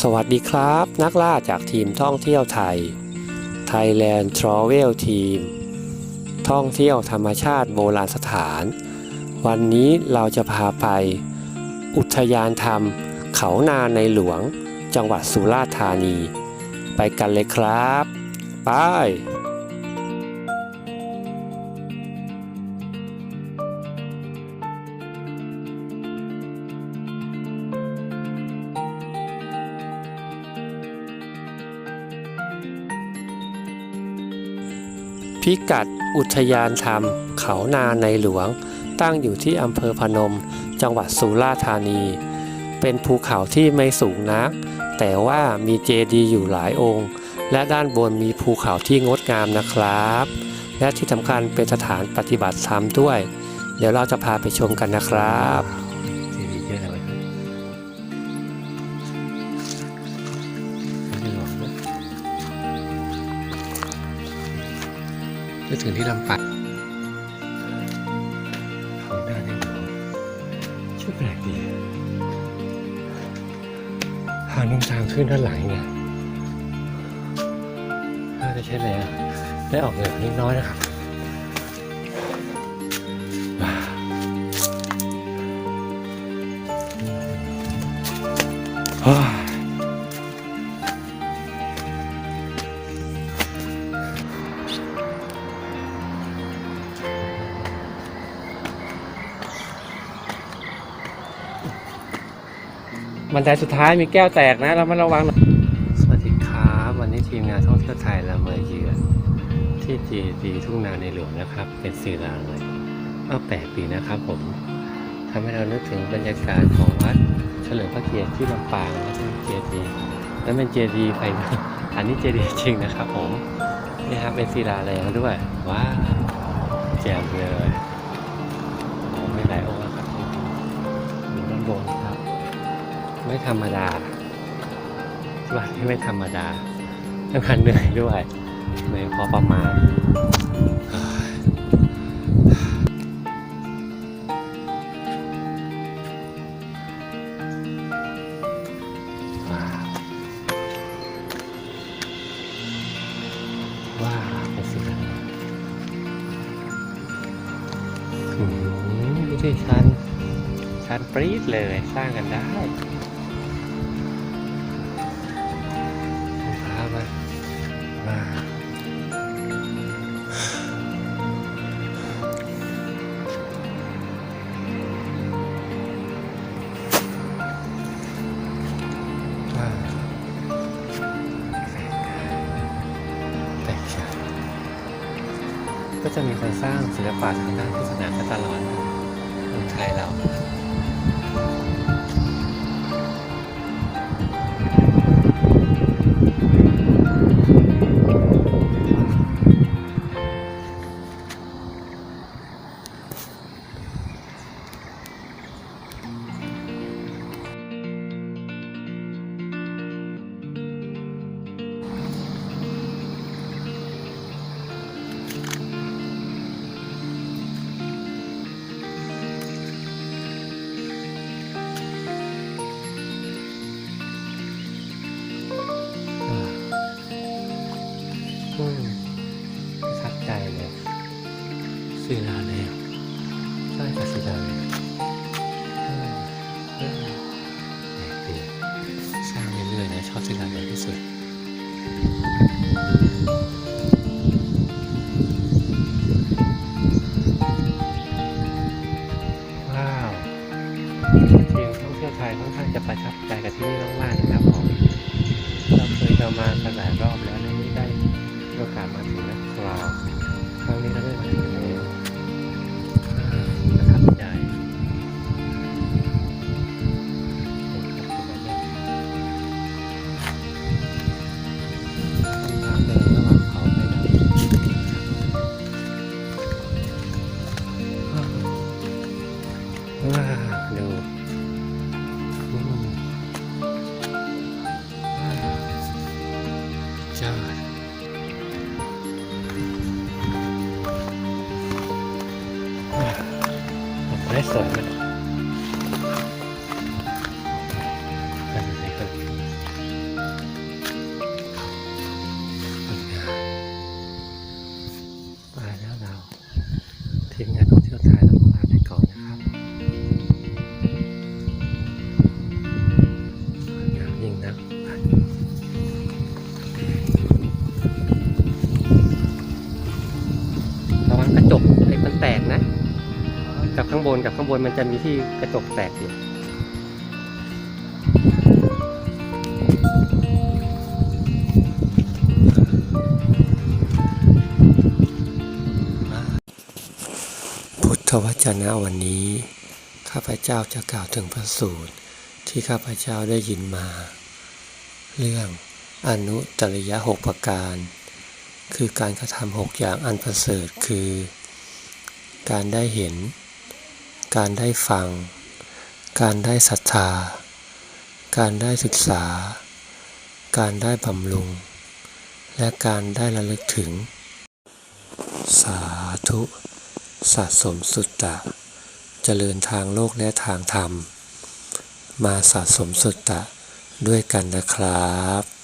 สวัสดีครับ นักล่าจากทีมท่องเที่ยวไทย Thailand Travel Team ท่องเที่ยวธรรมชาติโบราณสถาน วันนี้เราจะพาไป อุทยานธรรม เขานาในหลวง จังหวัดสุราษฎร์ธานี ไปกันเลยครับ ไป พิกัดอุทยานธรรม เขานาในหลวง ตั้งอยู่ที่อำเภอพนม จังหวัดสุราษฎร์ธานี เป็นภูเขาที่ไม่สูงนัก แต่ว่ามีเจดีย์อยู่หลายองค์ และด้านบนมีภูเขาที่งดงามนะครับ และที่สำคัญเป็นสถานปฏิบัติธรรมด้วย เดี๋ยวเราจะพาไปชมกันนะครับ ถึงที่ลำปัดเขาหน้าในหลวงชื่อแปลกดีทางนุ่งทางขึ้นด้านหลังเนี่ยน่าจะใช่เลยอะได้ออกเหนือนิดน้อยนะครับ บันไดสุดท้ายมีแก้วแตกนะเรามาระวังหน่อยสวัสดีครับวันนี้ทีมงานท่องเที่ยวไทยเรามาเยือนที่จีดีทุ่งนาในหลวงนะครับ เป็นสื่อลางเลยก็แปลกดีนะครับผมทำให้เรานึกถึงบรรยากาศของวัดเฉลิมพระเกียรติที่ลำปางนะเป็นเจดีย์แล้วเป็นเจดีย์ไฟอันนี้เจดีจริงนะครับผมนี่ครับเป็นศิลาแรงด้วยว้าวแจ่มเลยโอ้ไม่หลายองค์แล้วครับอยู่ด้านบนครับ ไม่ธรรมดาวัดที่ไม่ธรรมดาต้องารเหนื่อยด้วยเหนื่อยพอประมาณว้าวว้าวเป็นสิครับอืมดูสิชันชันปรี๊ดเลยสร้างกันได้ ก็จะมีคนสร้างศิลปะทางด้านพุทธศาสนาตลอดนะเมืองไทยเรา ได้สองเลยทีมงานท่องเที่ยวไทยเราลาไปก่อนนะครับงามยิ่งนะระวังกระจกไอ้มันแตกนะ กับข้างบนกับข้างบนมันจะมีที่กระจกแตกอยู่พุทธวจนะวันนี้ ข้าพเจ้าจะกล่าวถึงพระสูตรที่ข้าพเจ้าได้ยินมา เรื่องอนุตริยหกประการ คือการกระทำหกอย่างอันประเสริฐคือ การได้เห็น การได้ฟัง การได้ศรัทธา การได้ศึกษา การได้บำรุง และการได้ระลึกถึง สาธุสะสมสุตตะ เจริญทางโลกและทางธรรม มาสะสมสุตตะด้วยกันนะครับ